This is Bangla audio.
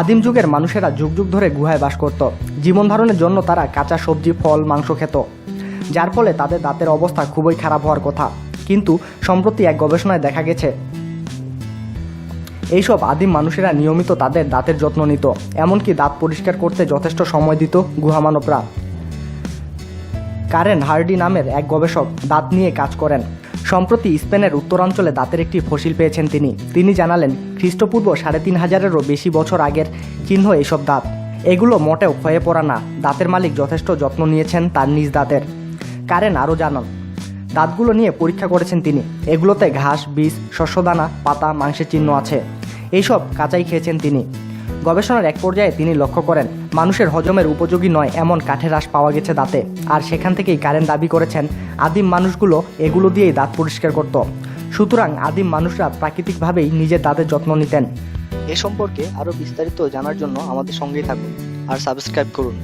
আদিম যুগের মানুষেরা যুগ যুগ ধরে গুহায় বাস করত। জীবন ধারণের জন্য তারা কাঁচা সবজি, ফল, মাংস খেত। যার ফলে তাদের দাঁতের অবস্থা খুবই খারাপ হওয়ার কথা। কিন্তু সম্প্রতি এক গবেষণায় দেখা গেছে, এইসব আদিম মানুষেরা নিয়মিত তাদের দাঁতের যত্ন নিত। এমনকি দাঁত পরিষ্কার করতে যথেষ্ট সময় দিত গুহামানবরা। কারেন হার্ডি নামের এক গবেষক দাঁত নিয়ে কাজ করেন। সম্প্রতি স্পেনের উত্তরাঞ্চলে দাঁতের একটি ফসিল পেয়েছেন তিনি। তিনি জানালেন, খ্রিস্টপূর্ব সাড়ে তিন হাজারেরও বেশি বছর আগের চিহ্ন এইসব দাঁত। এগুলো মোটেও ক্ষয়ে পড়া না। দাঁতের মালিক যথেষ্ট যত্ন নিয়েছেন তার নিজ দাঁতের। কারেন আরও জানান, দাঁতগুলো নিয়ে পরীক্ষা করেছেন তিনি। এগুলোতে ঘাস বীজ শস্যদানা, পাতা, মাংসের চিহ্ন আছে। এইসব কাঁচাই খেয়েছেন তিনি। গবেষণার এক পর্যায়ে তিনি লক্ষ্য করেন, মানুষের হজমের উপযোগী নয় এমন কাঠের হ্রাস পাওয়া গেছে দাঁতে। আর সেখান থেকেই কারেন দাবি করেছেন, আদিম মানুষগুলো এগুলো দিয়েই দাঁত পরিষ্কার করত। সুতরাং আদিম মানুষরা প্রাকৃতিকভাবেই নিজের দাঁতের যত্ন নিতেন। এ সম্পর্কে আরও বিস্তারিত জানার জন্য আমাদের সঙ্গেই থাকুন আর সাবস্ক্রাইব করুন।